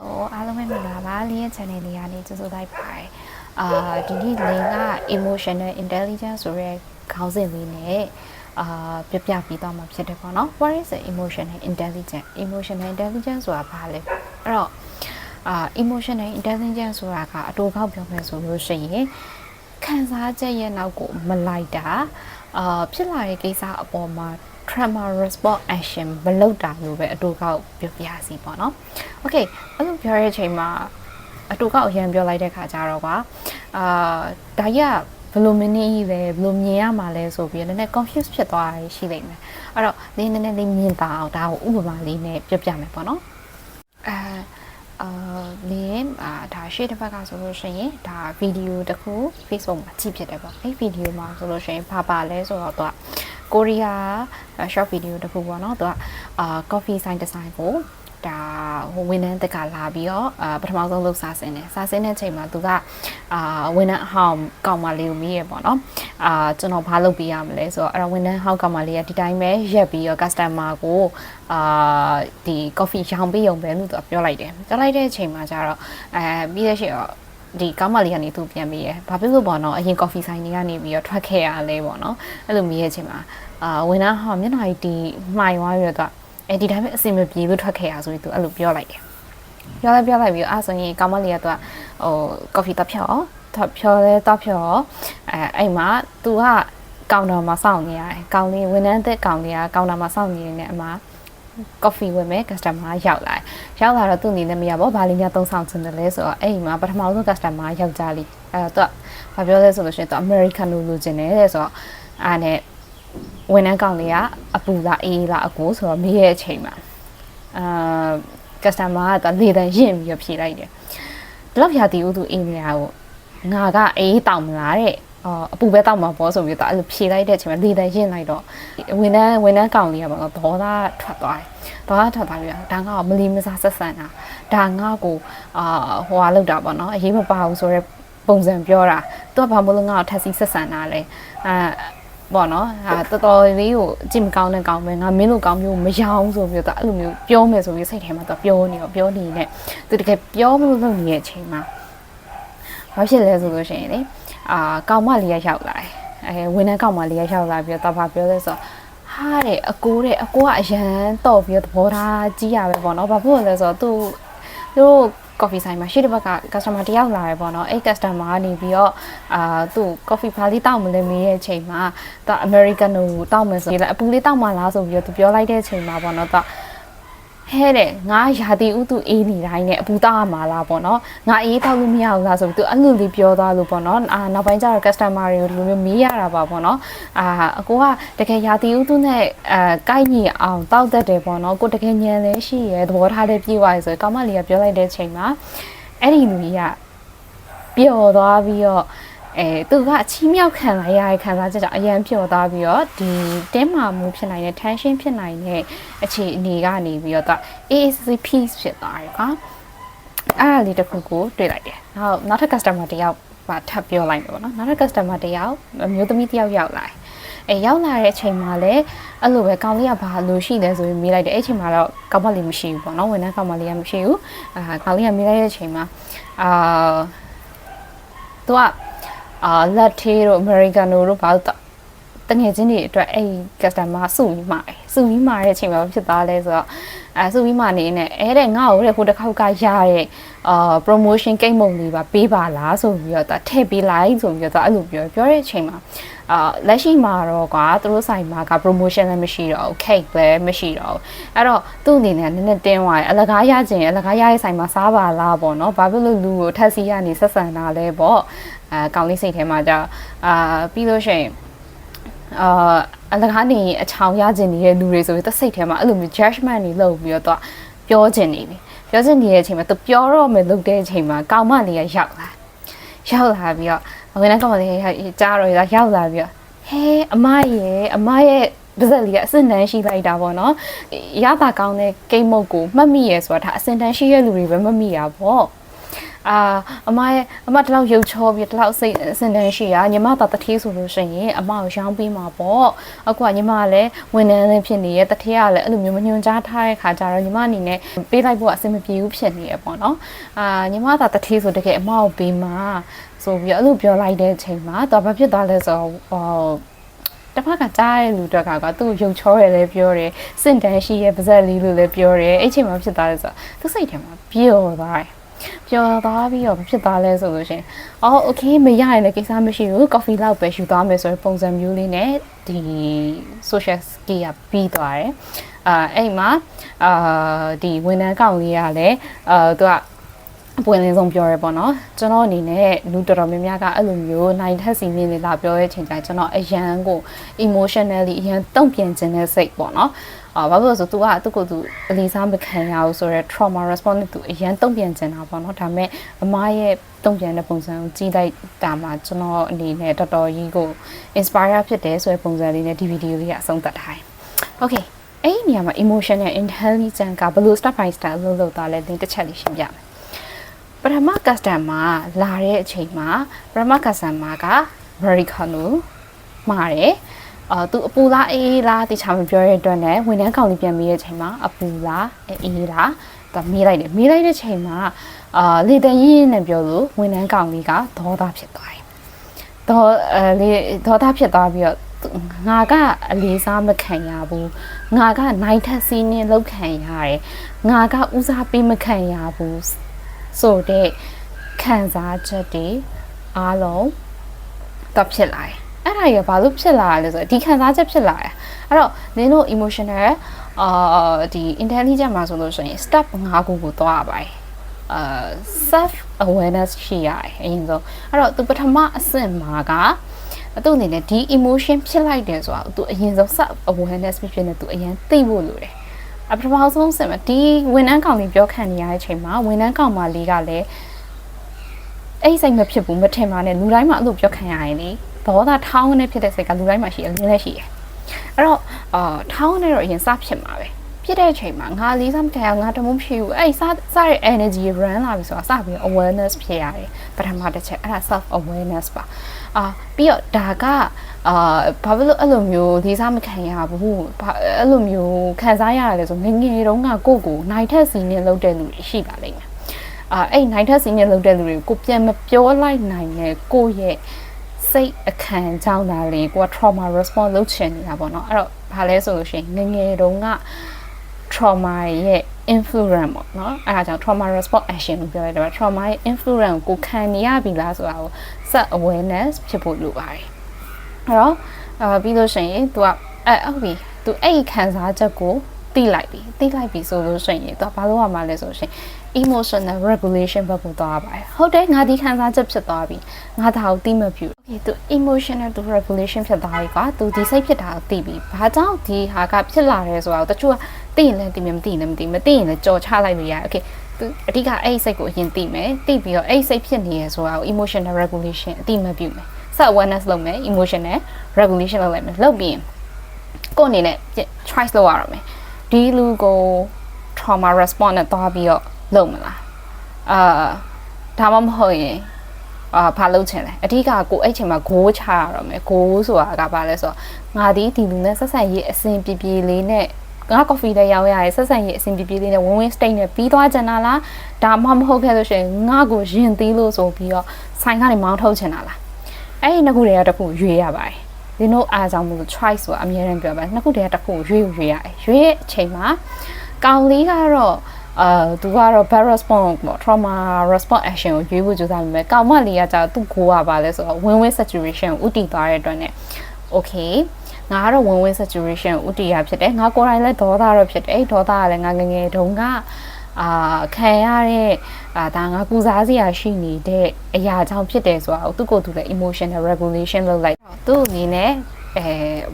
ဟိုအားလုံးပဲမင်္ဂလာပါလေးရဲ့ channel လေးကနေကြိုဆိုလိုက်ပါတယ်အာဒီနေ့လေးက emotional intelligence ဆိုရဲခေါင်းစဉ်လေးနဲ့အာပြပြပြီးတော့မှာဖြစ်တယ်ပေါ့နော် what is emotional intelligence emotional intelligence ဆိုတာဘာလဲအဲ့တော့အာ emotional intelligence ဆိုတာကအတူကောက်ပြောမယ်ဆိုလို့ရှိရင်ခံစားချက်ရဲ့နောက်ကိုမလိုက်တာအာဖြစ်လာတဲ့ကိစ္စအပေါ်မှာ trauma response action မလုပ်တာလို့ပဲအတူကောက်ပြောပြစီပေါ့နော် okay အဲ့လိုပြောတဲ့အချိန်မှာအတူကောက်အရင်ပြောလိုက်တဲ့ခါကျတော့ကွာအာဒါကြီးကဘယ်လိုမင်းကြီးလဲဘယ်လိုမြင်ရမှာလဲဆိုပြီးတော့နည်းနည်း confuse ဖြစ်သွားတာရှိလိမ့်မယ်အဲ့တော့နည်းနည်းလေးမြင်တာအောင်ဒါကိုဥပမာလေးနဲ့ပြပြမယ်ပေါ့နော်အဲ အာလင်းအာဒါရှေ့တစ်ဘက်ကဆိုလို့ရှိရင်ဒါဗီဒီယိုတစ်ခု Facebook မှာကြည့်ဖြစ်တယ်ပေါ့အဲ့ဗီဒီယိုမှာဆိုလို့ရှိရင်ဘာပါလဲဆိုတော့သူကကိုရီးယား short video တစ်ခုပေါ့နော်သူကအာ coffee sign design ကို ဒါဟိုဝန်ထမ်းတက်ကလာပြီးတော့အာပထမဆုံးလုပ်စားစင်းတယ်စားစင်းတဲ့ချိန်မှာသူကအာဝန်ထမ်းအဟောင်းကောင်မလေးကိုမေးရပေါ့နော်အာကျွန်တော်ဘာလုပ်ပေးရမလဲဆိုတော့အဲ့တော့ဝန်ထမ်းဟောင်းကောင်မလေးကဒီတိုင်းပဲရက်ပြီးတော့ customer ကိုအာဒီ coffee ရောင်းပေးရုံပဲလို့သူကပြောလိုက်တယ်ပြောလိုက်တဲ့အချိန်မှာကျတော့အဲပြီးတဲ့ချိန်တော့ဒီကောင်းမလေးကနေသူပြန်ပြီးရယ်ဘာဖြစ်လို့ပေါ့နော်အရင် coffee ဆိုင်တွေကနေပြီးတော့ထွက်ခဲ့ရလဲပေါ့နော်အဲ့လိုမြည်ရဲ့အချိန်မှာအာဝန်ထမ်းဟောင်းမျက်နှာကြီးတီမှိုင်သွားပြီးတော့သူက အဲဒီတိုင်းပဲအစင်မပြေလို့ထွက်ခဲ့ရဆိုပြီးသူအဲ့လိုပြောလိုက်တယ်ပြောလိုက်ပြောလိုက်ပြီးအဲ့ဆိုရင်ကောင်းမလေးကသူကဟို coffee တော့ဖြောတော့ဖြောလဲတော့ဖြောအဲအဲ့မှာ तू ကကောင်တော်မှာစောင့်နေရတယ်ကောင်လေးဝန်ထမ်းသက်ကောင်လေးကကောင်တော်မှာစောင့်နေနေတဲ့အမှာ coffee ဝင်မဲ့ customer ရောက်လာရောက်လာတော့သူ့အနေနဲ့မရပါဘူးဘာလေးများသုံးဆောင်ချင်တယ်လဲဆိုတော့အဲ့ဒီမှာပထမဆုံး customer ယောက်ျားလေးအဲ့တော့သူကဘာပြောလဲဆိုလို့ရှိရင်သူ American လို့လိုချင်တယ်တဲ့ဆိုတော့အားနဲ့ ဝန်ထမ်းကောင်လေးကအပူလားအေးလားအကိုဆိုတော့မေးရဲ့အချိန်မှာအာ customer ကသူလေတန်ရင့်ပြီးတော့ဖြေလိုက်တယ်ဘလောက်ရာတီဦးသူအေးနေတာကိုငါကအေးတောင်မလားတဲ့အော်အပူပဲတောက်မှာပေါ့ဆိုပြီးတော့အဲ့လိုဖြေလိုက်တဲ့အချိန်မှာလေတန်ရင့်လိုက်တော့ဝန်ထမ်းဝန်ထမ်းကောင်လေးကပေါ့တော့ဒေါသထွက်သွားတယ်ဒေါသထွက်သွားပြီးတော့ဒါငါ့ကိုမလီမစားဆက်ဆန်တာဒါငါ့ကိုအာဟိုဟာလောက်တာပေါ့နော်အရေးမပါဘူးဆိုတော့ပုံစံပြောတာသူကဘာမလို့ငါ့ကိုထက်စီဆက်ဆန်တာလဲအာ ပေါ့နော်ဟာတော်တော်လေးကိုအကြည့်မကောင်းတဲ့ကောင်းပဲငါမင်းလိုကောင်းမျိုးမရောအောင်ဆိုပြီးတော့အဲ့လိုမျိုးပြောမယ်ဆိုပြီးစိတ်ထဲမှာတော့ပြောနေတော့ပြောနေနဲ့သူတကယ်ပြောမလို့လုပ်နေတဲ့အချိန်မှာဘာဖြစ်လဲဆိုလို့ရှိရင်လေအာကောင်မလေးရရောက်လာတယ်အဲဝန်ထမ်းကောင်မလေးရရောက်လာပြီးတော့ဘာပြောလဲဆိုတော့ဟာတဲ့အကိုတဲ့အကိုကအရန်တော့ပြီးတော့သဘောထားကြီးရပဲပေါ့နော်ဘာဖြစ်လို့လဲဆိုတော့သူသူတို့ coffee ဆိုင်မှာရှေ့တစ်ဘက်က customer တယောက်လာရပေါ့နော်အဲ့ customer ကနေပြီးတော့အာသူ့ coffee ဘာလေးတောက်မလဲမေးရဲ့အချိန်မှာသူ americano တောက်မယ်ဆိုရင်အပူလေးတောက်မှလားဆိုပြီးတော့သူပြောလိုက်တဲ့အချိန်မှာပေါ့နော်သူ ဟဲတဲ့ငါရာတီဥသူအေးနေတိုင်းနဲ့အပူတောက်ရမှာလားပေါ့နော်ငါအေးတောက်လို့မရဘူးလားဆိုပြီးသူအဲ့လိုလေးပြောသွားလို့ပေါ့နော်အာနောက်ပိုင်းကျတော့ customer တွေကိုဒီလိုမျိုးမေးရတာပါပေါ့နော်အာအကိုကတကယ်ရာတီဥသူနဲ့အဲကိုက်ညီအောင်တောက်တတ်တယ်ပေါ့နော်ကိုတကယ်ညံလဲရှိရဲသဘောထားလေးပြေးသွားရဆိုကောင်မလေးကပြောလိုက်တဲ့အချိန်မှာအဲ့ဒီလူကြီးကပျော်သွားပြီးတော့ အဲသူကအချီးမြှောက်ခံလိုက်ရတဲ့ခံစားချက်ကြောင့်အရန်ပျော်သွားပြီးတော့ဒီတင်းမာမှုဖြစ်နိုင်တဲ့ tension ဖြစ်နိုင်တဲ့အခြေအနေကနေပြီးတော့သူက AAC peace ဖြစ်သွားတယ်ကွာအဲ့ဒါလေးတစ်ခုကိုတွေ့လိုက်တယ်နောက်နောက်ထပ် customer တယောက်ပါထပ်ပြောလိုက်မယ်ပေါ့နော်နောက်ထပ် customer တယောက်အမျိုးသမီးတယောက်ရောက်လာတယ်အဲရောက်လာတဲ့အချိန်မှာလည်းအဲ့လိုပဲကောင်လေးကဘာလို့ရှိလဲဆိုပြီးမေးလိုက်တယ်အဲ့အချိန်မှာတော့ကောင်မလေးမရှိဘူးပေါ့နော်ဝန်ထမ်းကောင်မလေးကမရှိဘူးအာကောင်လေးကမေးလိုက်တဲ့အချိန်မှာအာသူက အာလက်သေးတို့အမေရိကန်တို့ဘာလို့ တငယ်ချင်းတွေအတွက်အဲ့ customer စုပြီးမှာတယ်စုပြီးမှာတဲ့အချိန်မှာဖြစ်သွားလဲဆိုတော့အဲစုပြီးမှာနေနဲ့အဲ့တဲ့ငါ့ကိုတဲ့ဟိုတစ်ခေါက်ကရတဲ့အာ promotion ကိတ်မုံလေးပါပေးပါလားဆိုပြီးတော့ထည့်ပေးလိုက်ဆိုပြီးတော့အဲ့လိုပြောပြောတဲ့အချိန်မှာအာလက်ရှိမှာတော့ကွာသူတို့ဆိုင်မှာက promotion လည်းမရှိတော့ဘူး cake လည်းမရှိတော့ဘူးအဲ့တော့သူ့အနေနဲ့နည်းနည်းတင်းသွားတယ်အလကားရခြင်းအလကားရရဲ့ဆိုင်မှာစားပါလားပေါ့နော်ဘာဖြစ်လို့လူကိုထက်စီရနေဆက်ဆံတာလဲပေါ့အဲကောင်းလေးစိတ်ထဲမှာじゃအာပြီးလို့ရှိရင် အာအလကားနေအချောင်ရခြင်းနေတဲ့လူတွေဆိုပြီးသစိတ်ထဲမှာအဲ့လိုမျိုး judgment တွေလုပ်ပြီးတော့ပြောခြင်းနေပြီပြောခြင်းနေတဲ့အချိန်မှာသူပြောတော့မယ်လုပ်တဲ့အချိန်မှာကောင်မလေးကရောက်လာရောက်လာပြီးတော့ဝင်တဲ့ကောင်မလေးကကြားတော့ရောက်လာပြီးတော့ဟဲအမရဲ့အမရဲ့ပါဇက်လေးကအစင်တန်းရှိလိုက်တာပေါ့နော်ရတာကောင်းတဲ့ကိတ်မုတ်ကိုမှတ်မိရဲဆိုတာဒါအစင်တန်းရှိရဲ့လူတွေပဲမှတ်မိရပေါ့ အာအမရဲ့အမဒီလောက်ရုပ်ချောပြီးဒီလောက်စိတ်စင်တန်းရှိရညီမသာတထေးဆိုလို့ရှိရင်အမကိုရောင်းပေးမှာပေါ့အခုကညီမကလည်းဝန်ထမ်းလေးဖြစ်နေရဲ့တထေးကလည်းအဲ့လိုမျိုးမညွန်ကြားထားတဲ့ခါကျတော့ညီမအနေနဲ့ပေးလိုက်ဖို့အဆင်မပြေဘူးဖြစ်နေရပေါ့နော်အာညီမသာတထေးဆိုတကယ်အမကိုပေးမှာဆိုပြီးအဲ့လိုပြောလိုက်တဲ့အချိန်မှာတော့ဘာဖြစ်သွားလဲဆိုတော့ဟောတစ်ဖက်ကကြားတဲ့လူတွေကကသူ့ရုပ်ချောရလည်းပြောတယ်စင့်တန်းရှိရဲ့ပါဇက်လေးလို့လည်းပြောတယ်အဲ့ချိန်မှာဖြစ်သွားလဲဆိုတော့သူစိတ်ထဲမှာပျော်သွားတယ် ပျော်သွားပြီးတော့မဖြစ်သွားလဲဆိုလို့ရှင်အော် okay မရရင်လည်းကိစ္စမရှိဘူး coffee လောက်ပဲယူသွားမယ်ဆိုတဲ့ပုံစံမျိုးလေးနဲ့ဒီ social skill ကပြီးသွားတယ်အာအဲ့မှာအာဒီဝန်ထမ်းကောင်လေးကလည်းအာသူကအပွင့်လင်းဆုံးပြောရဲပေါ့နော်ကျွန်တော်အနေနဲ့လူတော်တော်များများကအဲ့လိုမျိုးနိုင်ထက်စီမြင့်လေးလာပြောရဲချိန်တိုင်းကျွန်တော်အရန်ကို emotionally အရန်တုံ့ပြန်ခြင်းတဲ့စိတ်ပေါ့နော် အာဘာလို့လဲဆို तू ကသူ့ကိုယ်သူအလေးစားမခံရဘူးဆိုတော့ trauma response နဲ့ तू အရန်တုံ့ပြန်ခြင်းတာပေါ့နော်ဒါပေမဲ့အမရဲ့တုံ့ပြန်တဲ့ပုံစံကိုကြည့်လိုက်တာမှာကျွန်တော်အနေနဲ့တော်တော်ကြီးကို inspire ဖြစ်တယ်ဆိုတဲ့ပုံစံလေးနဲ့ဒီဗီဒီယိုလေးကအဆုံးသတ်ထားတယ် okay အဲ့ဒီနေရာမှာ emotion နဲ့ intelligence ကဘယ်လို step by step လုပ်လုပ်သွားလဲသင်တစ်ချက်လေးရှင်းပြမယ်ပထမ customer လာတဲ့အချိန်မှာပထမ customer က Americano မှာတယ် အာသူအပူလားအေးအေးလားတခြားမပြောရတဲ့အတွက်နဲ့ဝန်ထမ်းကောင်လေးပြန်ပြီးတဲ့အချိန်မှာအပူလားအေးအေးလားသူမေးလိုက်တယ်မေးလိုက်တဲ့ချိန်မှာအာလေတန်ရင်းရင်းနဲ့ပြောလို့ဝန်ထမ်းကောင်လေးကဒေါသဖြစ်သွားတယ်ဒေါအဲလေဒေါသဖြစ်သွားပြီးတော့ငါကအလေးစားမခံရဘူးငါကနိုင်ထက်စီးနေလောက်ခံရတယ်ငါကဦးစားပေးမခံရဘူးဆိုတဲ့ခံစားချက်တွေအားလုံးတော့ဖြစ်လာတယ် အဲ့ဒါရဘာလို့ဖြစ်လာလဲဆိုတော့ဒီခံစားချက်ဖြစ်လာတယ်အဲ့တော့နင်တို့ emotional အာဒီ intelligence မှာဆိုလို့ရှိရင် step 5ခုကိုသွားရပါတယ်အာ self awareness ရှိရတယ်အရင်ဆုံးအဲ့တော့သူပထမအဆင့်မှာကသူ့အနေနဲ့ဒီ emotion ဖြစ်လိုက်တယ်ဆိုတာသူအရင်ဆုံး self awareness ဖြစ်ဖြစ်နေသူအရင်သိဖို့လိုတယ်အပထမဆုံးဆင်မှာဒီဝန်ထမ်းကောင်လေးပြောခံနေရတဲ့အချိန်မှာဝန်ထမ်းကောင်မလေးကလည်းအဲ့စိတ်မဖြစ်ဘူးမထင်ပါနဲ့လူတိုင်းမှာအဲ့လိုပြောခံရရင်လေ ဒေါသထောင်းနေဖြစ်တဲ့စိတ်ကလူတိုင်းမှာရှိတယ်လင်းလည်းရှိတယ်အဲ့တော့အာထောင်းနေတော့အရင်စဖြစ်မှာပဲဖြစ်တဲ့အချိန်မှာငါလေးစားမခံရငါတမုံဖြစ်ဘူးအဲ့စစတဲ့ energy run လာပြီဆိုတာစပြီး awareness ဖြစ်ရတယ်ပထမတစ်ချက်အဲ့ဒါ self awareness ပါအာပြီးတော့ဒါကအာဘာဖြစ်လို့အဲ့လိုမျိုးလေးစားမခံရဘူးအဲ့လိုမျိုးခံစားရတယ်လဲဆိုငငယ်တုန်းကကိုယ့်ကိုနိုင်ထက်စီနေလောက်တဲ့လူတွေရှိပါလိမ့်မယ်အာအဲ့နိုင်ထက်စီနေလောက်တဲ့လူတွေကိုပြန်မပြောလိုက်နိုင်တဲ့ကိုယ့်ရဲ့ စိတ်အခမ်းကြောင်းတာလေကိုက trauma response လုပ်ချင်နေတာပေါ့နော်အဲ့တော့ဘာလဲဆိုလို့ရှိရင်ငငယ်တုန်းက trauma ရဲ့ influence ပေါ့နော်အဲဒါကြောင့် trauma response action လို့ပြောရတယ် trauma ရဲ့ influence ကိုခံနေရပြီလားဆိုတာကို set awareness ဖြစ်ဖို့လိုပါတယ်အဲ့တော့အာပြီးလို့ရှိရင် तू ကအဲဟုတ်ပြီ तू အဲ့ဒီခံစားချက်ကို သိလိုက်ပြီသိလိုက်ပြီဆိုလို့ရှိရင် तू ဘာလို့ရမှာလဲဆိုရှင် emotional regulation ဘက်ကိုသွားပါတယ်ဟုတ်တယ်ငါဒီခံစားချက်ဖြစ်သွားပြီငါဒါကိုသိမပြူ okay သူ emotional to regulation ဖြစ်သွားပြီကွာသူဒီစိတ်ဖြစ်တာကိုသိပြီဘာကြောင့်ဒီဟာကဖြစ်လာတယ်ဆိုတာကိုတချို့ကသိရင်လည်းသိမယ်မသိရင်လည်းမသိမသိရင်လည်းကြော်ချလိုက်လို့ရတယ် okay သူအဓိကအဲ့ဒီစိတ်ကိုအရင်သိမယ်သိပြီးတော့အဲ့ဒီစိတ်ဖြစ်နေရဆိုတာကို emotional regulation အသိမပြုမယ် self awareness လုပ်မယ် emotional regulation လုပ်လိုက်မယ်လုပ်ပြီးရင်ကိုယ့်အနေနဲ့ choice လုပ်ရအောင်မယ် ဒီလူကို trauma response နဲ့သွားပြီးတော့လုပ်မလားအာဒါမှမဟုတ်ရင်အာဘာလုပ်ချင်လဲအဓိကကိုအဲ့ချိန်မှာဂိုးချရတော့မယ်ဂိုးဆိုတာကဘာလဲဆိုတော့ငါဒီဒီလူနဲ့ဆက်ဆံရေးအစဉ်ပြေပြေလေးနဲ့ငါကော်ဖီလည်းရောင်းရရဲဆက်ဆံရေးအစဉ်ပြေပြေလေးနဲ့ဝင်းဝင်းစတိတ်နဲ့ပြီးသွားကြတာလားဒါမှမဟုတ်ခဲ့လို့ရှိရင်ငါကိုရင်သေးလို့ဆိုပြီးတော့ဆိုင်ကနေမောင်းထုတ်ချင်တာလားအဲ့ဒီနှစ်ခုတည်းကတစ်ခုရွေးရပါတယ် ဒီတို့အားကြောင့်မို့ choice ဆိုတာအများအားပြောပါနှစ်ခုတည်းကတစ်ခုရွေးရွေးရတယ်ရွေးအချိန်မှာကောင်လေးကတော့အာသူကတော့ bad response ပေါ့ trauma response action ကိုရွေးဖို့ကြိုးစားမိမယ်ကောင်မလေးကကြာသူ့ကိုကပါလဲဆိုတော့ win win situation ကိုဥတည်သွားတဲ့အတွက် ਨੇ okay ငါကတော့ win win situation ကိုဥတည်ရဖြစ်တယ်ငါကိုယ်တိုင်လည်းဒေါသတော့ဖြစ်တယ်အဲ့ဒေါသကလည်းငါငငယ်တုန်းက အာခံရတဲ့အာဒါငါကုစားစရာရှိနေတဲ့အရာကြောင့်ဖြစ်တယ်ဆိုတာကိုသူ့ကိုယ်သူလည်း emotional regulation လုပ်လိုက်သူ့အနေနဲ့အဲ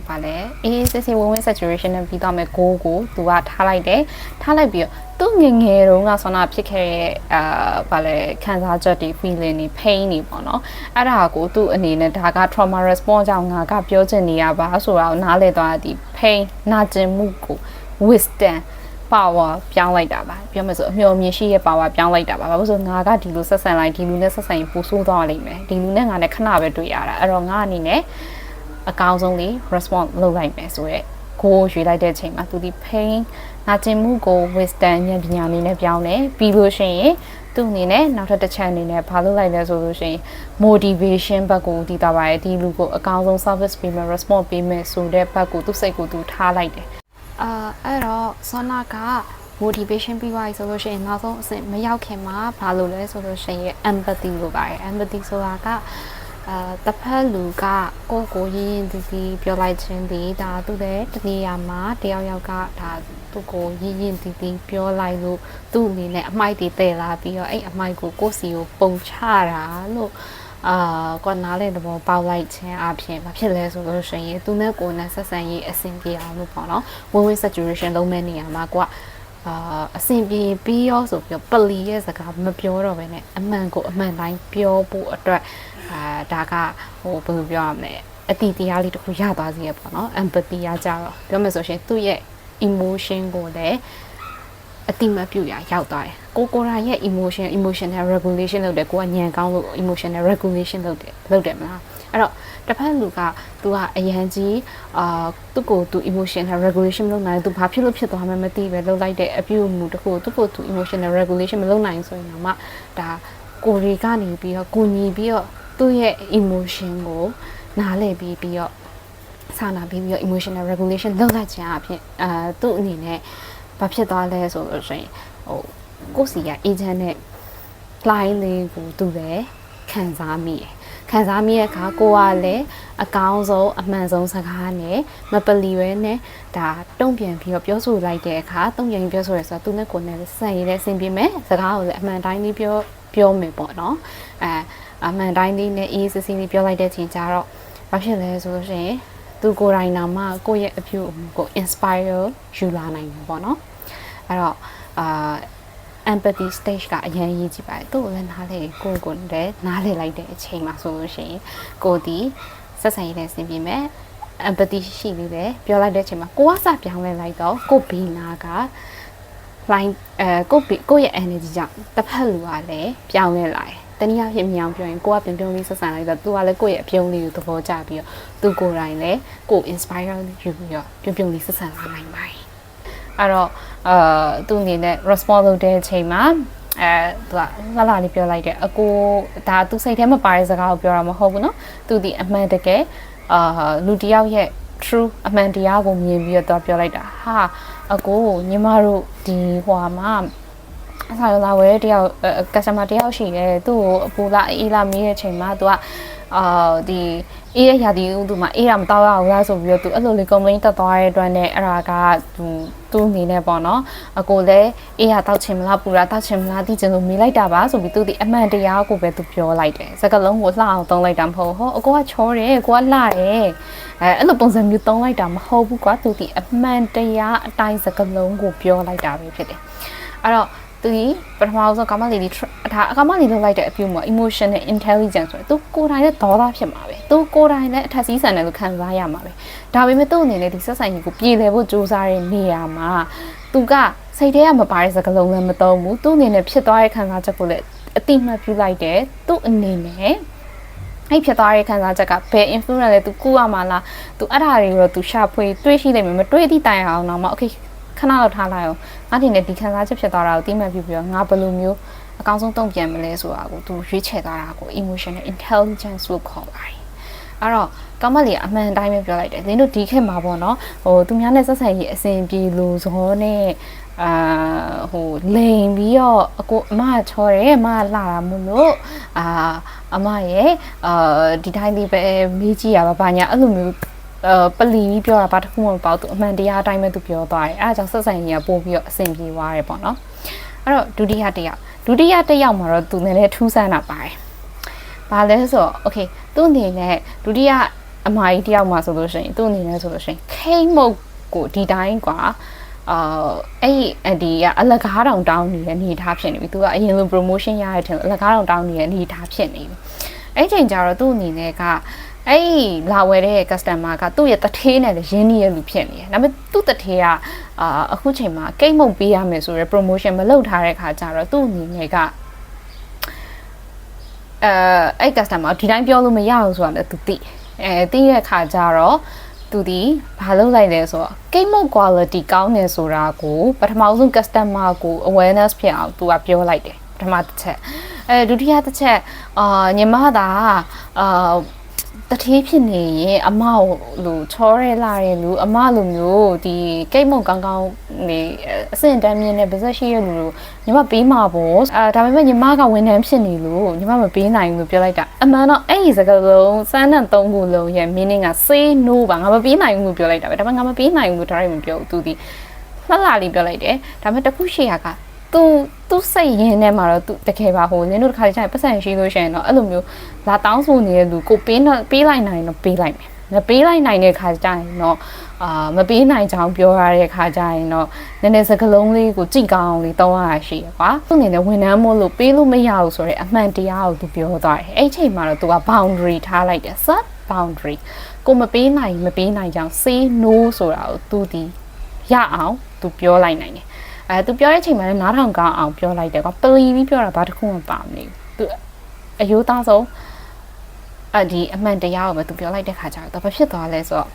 ဗာလဲအေးစစ်စစ်ဝင်းဝင်း saturation နဲ့ပြီးတော့မယ်ကိုကိုသူကထားလိုက်တယ်ထားလိုက်ပြီးတော့သူငငယ်တုန်းကဆောနာဖြစ်ခဲ့တဲ့အာဗာလဲခံစားချက်တွေ feeling တွေ pain တွေပေါ့နော်အဲ့ဒါကိုသူ့အနေနဲ့ဒါက trauma response ကြောင့်ငါကပြောချင်နေရပါဆိုတာကိုနားလည်သွားသည် pain နာကျင်မှုကို wisdom power ပြောင်းလိုက်တာပါပြောမယ်ဆိုအမျှော်မြင်ရှိရဲ့ power ပြောင်းလိုက်တာပါဘာလို့ဆိုငါကဒီလိုဆက်ဆံလိုက်ဒီလူနဲ့ဆက်ဆံရင်ပိုဆိုးသွားလိမ့်မယ်ဒီလူနဲ့ငါနဲ့ခဏပဲတွေ့ရတာအဲ့တော့ငါအနေနဲ့အကောင်းဆုံးလေး response လုပ်လိုက်မယ်ဆိုရက်ကိုရွေလိုက်တဲ့အချိန်မှာသူဒီ pain နာကျင်မှုကို wisdom ဉာဏ်ပညာအနေနဲ့ပြောင်းတယ်ပြီးလို့ရှိရင်သူ့အနေနဲ့နောက်ထပ်တစ်ချက်အနေနဲ့ဘာလုပ်လိုက်လဲဆိုလို့ရှိရင် motivation ဘက်ကိုတည်တာပါရဲ့ဒီလူကိုအကောင်းဆုံး service ပေးမယ် response ပေးမယ်ဆိုတဲ့ဘက်ကိုသူ့စိတ်ကိုသူထားလိုက်တယ် အာအဲ့တော့ဆောနာက motivation ပြီးသွားပြီဆိုလို့ရှိရင်နောက်ဆုံးအဆင့်မရောက်ခင်မှာဘာလို့လဲဆိုလို့ရှိရင် empathy လို့ပါတယ် empathy ဆိုတာကအာတစ်ဖက်လူကကိုယ့်ကိုရင်းရင်ဒီဒီပြောလိုက်ခြင်းဒီဒါသူတဲ့တနေရာမှာတယောက်ယောက်ကဒါသူ့ကိုရင်းရင်ဒီဒီပြောလိုက်လို့သူ့အနေနဲ့အမိုက်တွေတည်လာပြီးတော့အဲ့အမိုက်ကိုကိုယ့်စီကိုပုံချတာလို့ အာကွာနားလေသဘောပေါက်လိုက်ခြင်းအပြင်ဘာဖြစ်လဲဆိုလို့ရှိရင်သူနဲ့ကိုယ်နဲ့ဆက်ဆံရေးအဆင်ပြေအောင်လို့ပေါ့နော် win win situation လုံးမဲ့နေရာမှာကွာအာအဆင်ပြေပြီးရောဆိုပြီးပလီရဲ့စကားမပြောတော့ဘဲနဲ့အမှန်ကိုအမှန်တိုင်းပြောဖို့အတွက်အာဒါကဟိုဘယ်လိုပြောရမလဲအတီတရားလေးတစ်ခုရသွားစေရပေါ့နော် empathy ရကြတော့ပြောမယ်ဆိုရှင်သူ့ရဲ့ emotion ကိုလည်း အတိမပြုတ်ရရောက်သွားတယ်ကိုကိုရာရဲ့ emotion emotional regulation လုပ်တယ်ကိုကညံကောင်းလို့ emotional regulation လုပ်တယ်လုပ်တယ်မလားအဲ့တော့တစ်ဖက်လူက तू ကအရန်ကြီးအာသူ့ကို तू emotional regulation မလုပ်နိုင် तू ဘာဖြစ်လို့ဖြစ်သွားမှမသိပဲလုပ်လိုက်တဲ့အပြုအမူတစ်ခုသူ့ကို तू emotional regulation မလုပ်နိုင်ဆိုရင်တော့မှဒါကိုရီကနေပြီးတော့ကိုညီပြီးတော့သူ့ရဲ့ emotion ကိုနားလည်ပြီးပြီးတော့စာနာပြီးပြီးတော့ emotional regulation လုပ်လိုက်ခြင်းအဖြစ်အာသူ့အနေနဲ့ ဘာဖြစ်သွားလဲဆိုလို့ရှိရင်ဟိုကိုစီက agent နဲ့ client လေးကိုသူပဲခံစားမိတယ်ခံစားမိတဲ့အခါကိုကလည်းအကောင်းဆုံးအမှန်ဆုံးစကားနဲ့မပလီရဲနဲ့ဒါတုံ့ပြန်ပြီးတော့ပြောဆိုလိုက်တဲ့အခါတုံ့ပြန်ပြောဆိုရဲဆိုတော့သူနဲ့ကိုယ်နဲ့ဆန်ရည်နဲ့ဆင်ပြေမယ်စကားကိုလည်းအမှန်တိုင်းလေးပြောပြောမယ်ပေါ့နော်အဲအမှန်တိုင်းလေးနဲ့အေးစစ်စစ်လေးပြောလိုက်တဲ့ချိန်ကျတော့ဘာဖြစ်လဲဆိုလို့ရှိရင်သူကိုယ်တိုင်နာမှကိုယ့်ရဲ့အပြုအမူကို inspire ယူလာနိုင်တယ်ပေါ့နော် အဲ့တော့အာ empathy stage ကအရင်ရေးကြည့်ပါတယ်သူ့ကိုလည်းနားလေကိုကိုလည်းနားလေလိုက်တဲ့အချိန်မှာဆိုလို့ရှိရင်ကိုဒီဆက်ဆံရေးနဲ့ဆင်ပြေမယ် empathy ရှိပြီးပဲပြောလိုက်တဲ့အချိန်မှာကိုကစပြောင်းလဲလိုက်တော့ကိုဘီနာက line အဲကိုကိုရဲ့ energy ကြောင့်တစ်ဖက်လူကလည်းပြောင်းလဲလာတယ်တနည်းအားဖြင့်မြောင်ပြောရင်ကိုကပြုံပြုံလေးဆက်ဆံလိုက်တော့သူကလည်းကိုယ့်ရဲ့အပြုံးလေးကိုသဘောကျပြီးတော့သူကိုယ်တိုင်လည်းကို inspire ယူပြီးတော့ပြုံပြုံလေးဆက်ဆံလာနိုင်ပါတယ် အဲ့တော့အာသူ့အနေနဲ့ response လုပ်တဲ့အချိန်မှာအဲသူကငါလာလေးပြောလိုက်တယ်အကိုဒါသူစိတ်ထဲမှာပါတဲ့စကားကိုပြောတာမဟုတ်ဘူးနော်သူဒီအမှန်တကယ်အာလူတယောက်ရဲ့ true အမှန်တရားကိုမြင်ပြီးတော့ပြောလိုက်တာဟာအကိုညီမတို့ဒီဟွာမှာအစားလာဝဲတယောက် customer တယောက်ရှိတယ်သူ့ကိုအပူလာအေးလာမေးတဲ့အချိန်မှာသူကအာဒီ အေးရရာဒီဦးသူမှာအေးရမတော့ရဘူးလားဆိုပြီးတော့သူအဲ့လိုလေး complaint တက်သွားတဲ့အတွက်နဲ့အဲ့ဒါကသူသူ့အနေနဲ့ပေါ့နော်အကိုလည်းအေးရတောက်ချင်မလားပူရာတောက်ချင်မလားသိချင်လို့မေးလိုက်တာပါဆိုပြီးသူဒီအမှန်တရားကိုပဲသူပြောလိုက်တယ်စကားလုံးကိုလှအောင်သုံးလိုက်တာမဟုတ်ဟောအကိုကချောတယ်ကိုကလှတယ်အဲအဲ့လိုပုံစံမျိုးသုံးလိုက်တာမဟုတ်ဘူးကွာသူဒီအမှန်တရားအတိုင်းစကားလုံးကိုပြောလိုက်တာပဲဖြစ်တယ်အဲ့တော့ သူကြီးပထမဆုံးကမလေးဒီဒါအကမလေးလောက်လိုက်တဲ့အပြုမှာ emotion နဲ့ intelligence ဆိုတော့သူကိုယ်တိုင်နဲ့ဒေါသဖြစ်မှာပဲသူကိုယ်တိုင်နဲ့အထက်စီးဆန်တယ်လို့ခံစားရမှာပဲဒါပေမဲ့သူ့အနေနဲ့ဒီဆက်ဆိုင်ကြီးကိုပြေလည်ဖို့စူးစမ်းတဲ့နေရာမှာသူကစိတ်ထဲကမပါတဲ့စကားလုံးလည်းမသုံးဘူးသူ့အနေနဲ့ဖြစ်သွားတဲ့ခံစားချက်ကိုလည်းအတိမတ်ပြုလိုက်တယ်သူ့အနေနဲ့အဲ့ဖြစ်သွားတဲ့ခံစားချက်ကဘယ် influence လဲသူကူရမှာလားသူအဲ့ဒါတွေတော့သူရှာဖွေတွေးရှိနေမှာမတွေးသည့်တိုင်အောင်တော့မ okay ခဏလောက်ထားလိုက်အောင် ငါဒီနဲ့ဒီခံစားချက်ဖြစ်သွားတာကိုသိမှတ်ပြီးပြီးတော့ငါဘယ်လိုမျိုးအကောင်းဆုံးတုံ့ပြန်မလဲဆိုတာကိုသူရွေးချယ်သွားတာကို emotional intelligence လို့ခေါ်ပါတယ်အဲ့တော့ကောင်းမလေးအမှန်တိုင်းပဲပြောလိုက်တယ်လင်းတို့ဒီခေတ်မှာပေါ့နော်ဟိုသူများနဲ့ဆက်ဆံရေးအစဉ်ပြေလို့ဇောနဲ့အာဟိုလိန်ပြီးတော့အကိုအမချောတယ်အမလာတာမို့လို့အာအမရဲ့အာဒီတိုင်းလေးပဲမေးကြည့်ရပါဘာညာအဲ့လိုမျိုး အဲပလီကြီးပြောတာဘာတစ်ခုမှမပေါ့သူအမှန်တရားအတိုင်းပဲသူပြောသွားတယ်အဲအကြောင်းဆက်ဆံရေးကပို့ပြီးတော့အဆင်ပြေသွားတယ်ပေါ့နော်အဲ့တော့ဒုတိယတစ်ယောက်ဒုတိယတစ်ယောက်မှာတော့သူနဲ့လည်းထူးဆန်းတာပါတယ်ဘာလဲဆိုတော့ okay သူ့အနေနဲ့ဒုတိယအမကြီးတစ်ယောက်မှာဆိုလို့ရှိရင်သူ့အနေနဲ့ဆိုလို့ရှိရင်ခိမ့်မုတ်ကိုဒီတိုင်းကွာအာအဲ့အဲ့ဒီကအလကားတောင်တောင်းနေတဲ့အနေထားဖြစ်နေပြီ။ तू ကအရင်လို promotion ရရတဲ့အလကားတောင်တောင်းနေတဲ့အနေထားဖြစ်နေပြီ။အဲ့ချိန်ကျတော့သူ့အနေနဲ့က အဲ့ဒီလာဝယ်တဲ့ customer ကသူ့ရဲ့တထေးနဲ့လည်းရင်းနှီးရလူဖြစ်နေတယ်ဒါပေမဲ့သူ့တထေးကအာအခုချိန်မှာကိတ်မုတ်ပေးရမယ်ဆိုရယ် promotion မလုပ်ထားတဲ့ခါကျတော့သူ့အနေနဲ့ကအဲအဲ့ customer ဒီတိုင်းပြောလို့မရဘူးဆိုတာလည်းသူသိအဲသိတဲ့ခါကျတော့သူဒီဘာလုပ်လိုက်လဲဆိုတော့ game mode quality ကောင်းတယ်ဆိုတာကိုပထမဆုံး customer ကို awareness ဖြစ်အောင်သူကပြောလိုက်တယ်ပထမတစ်ချက်အဲဒုတိယတစ်ချက်အာညီမသာအာ တထေးဖြစ်နေရင်အမကိုလို့ချောရဲလာတယ်လူအမလိုမျိုးဒီကိတ်မုံကောင်းကောင်းနေအစင်တန်းမြင့်နဲ့ဗဇက်ရှိရလူလို့ညီမပေးမှာပေါ့အာဒါပေမဲ့ညီမကဝန်ထမ်းဖြစ်နေလို့ညီမမပေးနိုင်ဘူးလို့ပြောလိုက်တာအမှန်တော့အဲ့ဒီစကားလုံးစမ်းတဲ့သုံးခုလုံးရဲ့ meaning က say no ပါငါမပေးနိုင်ဘူးလို့ပြောလိုက်တာပဲဒါပေမဲ့ငါမပေးနိုင်ဘူးလို့ဒါရိုက်မပြောဘူးသူဒီလှလှလေးပြောလိုက်တယ်ဒါပေမဲ့တခုရှိရက သူသူစိတ်ရင်းထဲမှာတော့သူတကယ်ပါဟိုနင်တို့တစ်ခါတည်းကျရင်ပတ်စံရှိလို့ရှိရင်တော့အဲ့လိုမျိုးလာတောင်းဆိုနေတဲ့လူကိုပေးတော့ပေးလိုက်နိုင်တော့ပေးလိုက်မယ်မပေးလိုက်နိုင်တဲ့ခါကျရင်တော့အာမပေးနိုင်ချောင်းပြောရတဲ့ခါကျရင်တော့နည်းနည်းစကလုံးလေးကိုကြိတ်ကောင်းအောင်လေးတောင်းရတာရှိရကွာသူအနေနဲ့ဝန်ထမ်းမို့လို့ပေးလို့မရဘူးဆိုတော့အမှန်တရားကိုသူပြောသွားတယ်အဲ့ချိန်မှာတော့သူက boundary ထားလိုက်တယ် set boundary ကိုမပေးနိုင်မပေးနိုင်ချောင်း say no ဆိုတာကိုသူဒီရအောင်သူပြောလိုက်နိုင်တယ် အဲသူပြောတဲ့အချိန်မှာလည်းနားထောင်ကောင်းအောင်ပြောလိုက်တယ်ကွာပလီပြီးပြောတာဘာတစ်ခုမှပါမနေဘူးသူအယိုးသားဆုံးအဒီအမှန်တရားကိုပဲသူပြောလိုက်တဲ့ခါကျတော့ဘာဖြစ်သွားလဲဆိုတော့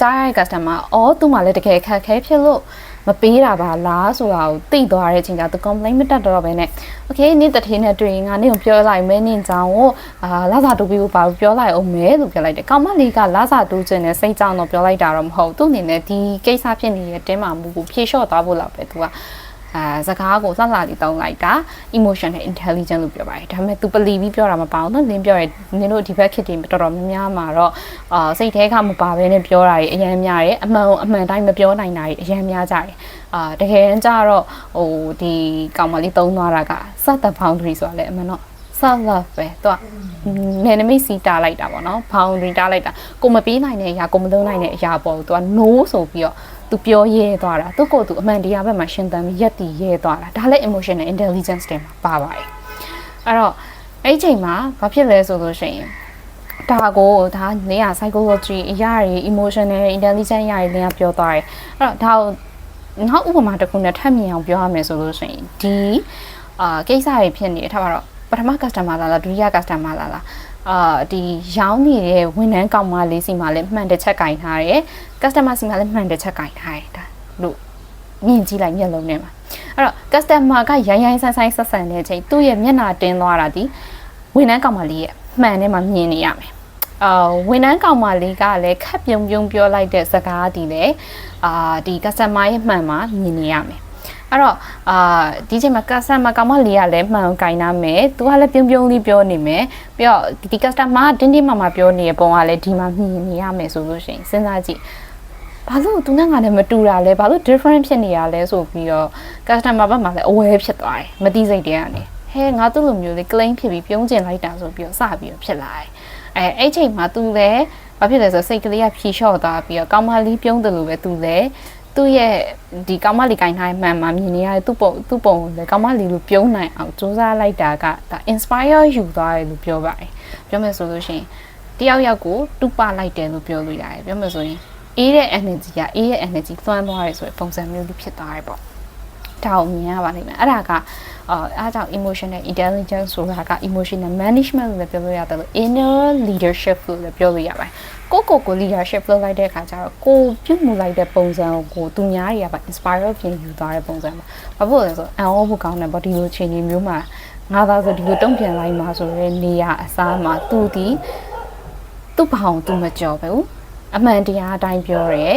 ကြားရတဲ့ customer အော်သူမှလည်းတကယ်ခက်ခဲဖြစ်လို့ မပေးတာပါလားဆိုတာကိုသိသွားတဲ့အချိန်ကျသူ complaint မတက်တော့ပဲနဲ့ okay နေ့တထေးနဲ့တွေ့ရင်ငါနေ့ကိုပြောလိုက်မဲနင်းကြောင်ကိုအာလာစာတူပြီးပါပြောလိုက်အောင်မဲလို့ပြောလိုက်တယ်ကောင်မလေးကလာစာတူခြင်းနဲ့စိတ်ကြောင်တော့ပြောလိုက်တာတော့မဟုတ်သူ့အနေနဲ့ဒီကိစ္စဖြစ်နေတဲ့တင်းမာမှုကိုဖြေလျှော့သွားဖို့လောက်ပဲသူက အာစကားကိုလှလှလေးတောင်းလိုက်တာ emotional intelligence လို့ပြောပါတယ်ဒါပေမဲ့ तू ပလီပြီးပြောတာမပါဘူးနော်လင်းပြောရဲနင်တို့ဒီဘက်ခစ်တွေတော်တော်များများမှာတော့အာစိတ်ထဲကမပါဘဲနဲ့ပြောတာတွေအရင်များတယ်အမှန်အမှန်တိုင်းမပြောနိုင်တာတွေအရင်များကြတယ်အာတကယ်တမ်းကျတော့ဟိုဒီကောင်မလေးသုံးသွားတာက set the boundary ဆိုတာလေအမှန်တော့ self love ပဲသူကနယ်နိမိတ်စီတားလိုက်တာပေါ့နော် boundary တားလိုက်တာကိုမပေးနိုင်တဲ့အရာကိုမလုပ်နိုင်တဲ့အရာပေါ့သူက no ဆိုပြီးတော့ သူပြောရဲသွားတာသူကိုသူအမှန်တရားဘက်မှာရှင်းတမ်းပြီးရက်တည်ရဲသွားတာဒါလည်း emotional intelligence တွေမှာပါပါတယ်အဲ့တော့အဲ့ဒီချိန်မှာဘာဖြစ်လဲဆိုလို့ရှိရင်ဒါကိုဒါနေရ psychology အရာတွေ emotional intelligence အရာတွေလည်းပြောသွားတယ်အဲ့တော့ဒါကိုနောက်ဥပမာတစ်ခုနဲ့ထပ်မြင်အောင်ပြောရမယ်ဆိုလို့ရှိရင်ဒီအာကိစ္စတွေဖြစ်နေတယ်ထားပါတော့ပထမ customer လာလားဒုတိယ customer လာလား အာဒီရောင်းနေတဲ့ဝန်ထမ်းကောင်မလေးစီမှာလည်းမှန်တစ်ချက်ကင်ထားတယ် customer စီမှာလည်းမှန်တစ်ချက်ကင်ထားတယ်ဒါလို့မြင်ကြည့်လိုက်မျက်လုံးထဲမှာအဲ့တော့ customer ကရိုင်းရိုင်းဆန်းဆန်းဆက်ဆန်တဲ့အချိန်သူ့ရဲ့မျက်နှာတင်းသွားတာဒီဝန်ထမ်းကောင်မလေးရဲ့မှန်ထဲမှာမြင်နေရမယ်အာဝန်ထမ်းကောင်မလေးကလည်းခက်ပြုံပြုံပြောလိုက်တဲ့စကားဒီလေအာဒီ customer ရဲ့မှန်မှာမြင်နေရမယ် အဲ့တော့အာဒီချိန်မှာ customer ကောင်မလေးကလည်းမှန်ကိုင်နာမယ်သူကလည်းပြုံပြုံလေးပြောနေမယ်ပြီးတော့ဒီ customer တင်းတင်းမာမာပြောနေတဲ့ပုံကလည်းဒီမှာမြင်နေရမယ်ဆိုလို့ရှိရင်စဉ်းစားကြည့်ဘာလို့သူနဲ့ငါနဲ့မတူတာလဲဘာလို့ different ဖြစ်နေရလဲဆိုပြီးတော့ customer ဘက်မှာလည်း aware ဖြစ်သွားတယ်မသိစိတ်တည်းကနေဟဲငါသူ့လိုမျိုးလေး claim ဖြစ်ပြီးပြုံးကျင်လိုက်တာဆိုပြီးတော့စပြီးတော့ဖြစ်လာတယ်အဲအဲ့ချိန်မှာသူလည်းဘာဖြစ်လဲဆိုစိတ်ကလေးကဖြီလျှော့သွားပြီးတော့ကောင်းမလေးပြုံးတယ်လို့ပဲသူလည်း သူ့ရဲ့ဒီကောင်းမလီကိုင်းထားမှန်မှမြင်နေရတဲ့သူ့ပုံသူ့ပုံကိုလည်းကောင်းမလီလို့ပြုံးနိုင်အောင်စူးစမ်းလိုက်တာကဒါ inspire ယူသွားတယ်လို့ပြောပါတယ်ပြောမယ်ဆိုလို့ရှိရင်တယောက်ယောက်ကိုတူပလိုက်တယ်လို့ပြောလို့ရတယ်ပြောမယ်ဆိုရင်အေးတဲ့ energy ကအေးရဲ့ energy သွမ်းသွားတယ်ဆိုတဲ့ပုံစံမျိုးလေးဖြစ်သွားတယ်ပေါ့ဒါကိုမြင်ရပါလိမ့်မယ်အဲ့ဒါက အာအားကြောင့် emotional intelligence ဆိုတာက emotional management လို့လည်းပြောလို့ရတယ်လို့ inner leadership လို့လည်းပြောလို့ရပါတယ်ကိုကိုကို leadership လုပ်လိုက်တဲ့အခါကျတော့ကိုပြုတ်မှုလိုက်တဲ့ပုံစံကိုသူများတွေကပါ inspire ဖြစ်ယူသွားတဲ့ပုံစံပါဘာဖြစ်လဲဆိုအံ့ဩဖို့ကောင်းတဲ့ body လိုချိန်မျိုးမှာငါသာဆိုဒီလိုတုံ့ပြန်လိုက်မှာဆိုရဲနေရအစားမှာသူဒီသူ့ဘောင်သူမကြော်ဘူးအမှန်တရားအတိုင်းပြောရဲ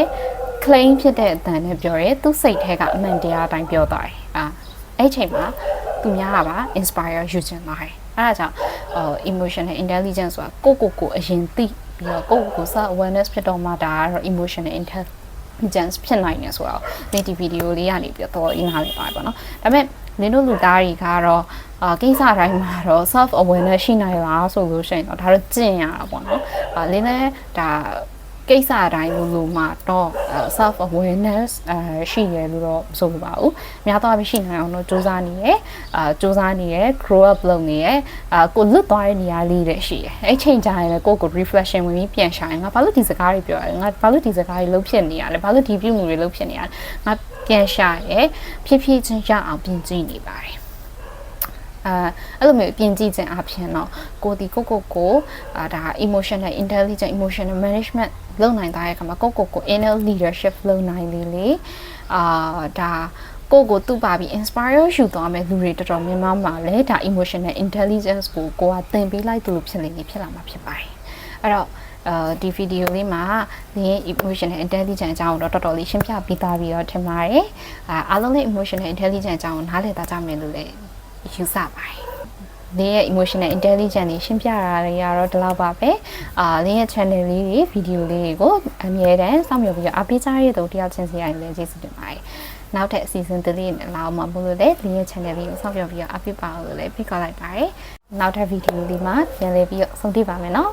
claim ဖြစ်တဲ့အတန်နဲ့ပြောရဲသူ့စိတ်ထဲကအမှန်တရားအတိုင်းပြောသွားတယ်အာ အဲ့ချိန်မှာသူများကပါ inspire ယူချင်လာတယ်အဲ့ဒါကြောင့် emotional intelligence ဆိုတာကိုကိုကိုအရင်သိပြီးတော့ကိုကိုကို self awareness ဖြစ်တော့မှဒါကတော့ emotional intelligence ဖြစ်နိုင်တယ်ဆိုတော့ဒီဒီဗီဒီယိုလေးကနေပြီးတော့အင်းနားလေးပါတယ်ပေါ့နော်ဒါပေမဲ့နင်တို့လူသားတွေကတော့အာကိစ္စတိုင်းမှာတော့ self awareness ရှိနိုင်လားဆိုလို့ရှိရင်တော့ဒါတော့ကျင့်ရတာပေါ့နော်အာလင်းလည်းဒါ ကိစ္စအတိုင်းလို့လို့မှတော့ self awareness အဲရှိရလို့တော့မဆိုလိုပါဘူး။များသောအားဖြင့်ရှိနိုင်အောင်တော့စူးစမ်းနေရယ်အာစူးစမ်းနေရယ် grow up လုပ်နေရယ်အာကိုလွတ်သွားတဲ့နေရာလေးတွေရှိရယ်။အဲ့ချိန်ကြရင်လည်းကိုယ့်ကို reflection ဝင်ပြီးပြန်ရှာရင်ငါဘာလို့ဒီစကားတွေပြောရလဲငါဘာလို့ဒီစကားတွေလုပ်ဖြစ်နေရလဲဘာလို့ဒီပြုမှုတွေလုပ်ဖြစ်နေရလဲငါပြန်ရှာရယ်ဖြည်းဖြည်းချင်းရအောင်ပြင်ကြည့်နေပါတယ်။ အာအဲ့လိုမျိုးပြင်ကြည့်ခြင်းအပြင်တော့ကိုဒီကိုကိုကိုအာဒါ emotional intelligent emotional management လုပ်နိုင်တဲ့အခါမှာကိုကိုကို inner leadership လုပ်နိုင်လေလေအာဒါကိုကိုသူ့ပါပြီး inspire ယူသွားမဲ့လူတွေတော်တော်များများမှာလည်းဒါ emotional intelligence ကိုကိုကသင်ပေးလိုက်သူလိုဖြစ်နေပြီဖြစ်လာမှာဖြစ်ပါတယ်အဲ့တော့အဲဒီဗီဒီယိုလေးမှာဒီ emotional intelligence အကြောင်းကိုတော့တော်တော်လေးရှင်းပြပေးသားပြီးတော့ထင်ပါတယ်အာအားလုံးလည်း emotional intelligence အကြောင်းကိုနားလည်သားကြမယ်လို့လည်း ယူဆပါတယ်လင်းရဲ့ emotional intelligence တွေရှင်းပြတာတွေကတော့ဒီလောက်ပါပဲအာလင်းရဲ့ channel လေးတွေဗီဒီယိုလေးတွေကိုအမြဲတမ်းစောင့်မျှော်ပြီးတော့အပေးကြရတဲ့တယောက်ချင်းစီတိုင်းလည်းကျေးဇူးတင်ပါတယ်နောက်ထပ်အစီအစဉ်တစ်လေးနဲ့လာအောင်မှာပို့လို့လေလင်းရဲ့ channel လေးကိုစောင့်မျှော်ပြီးတော့အပေးပါအောင်လို့လည်းဖိတ်ခေါ်လိုက်ပါတယ်နောက်ထပ်ဗီဒီယိုလေးမှာပြန်လည်ပြီးတော့ဆုံတွေ့ပါမယ်နော်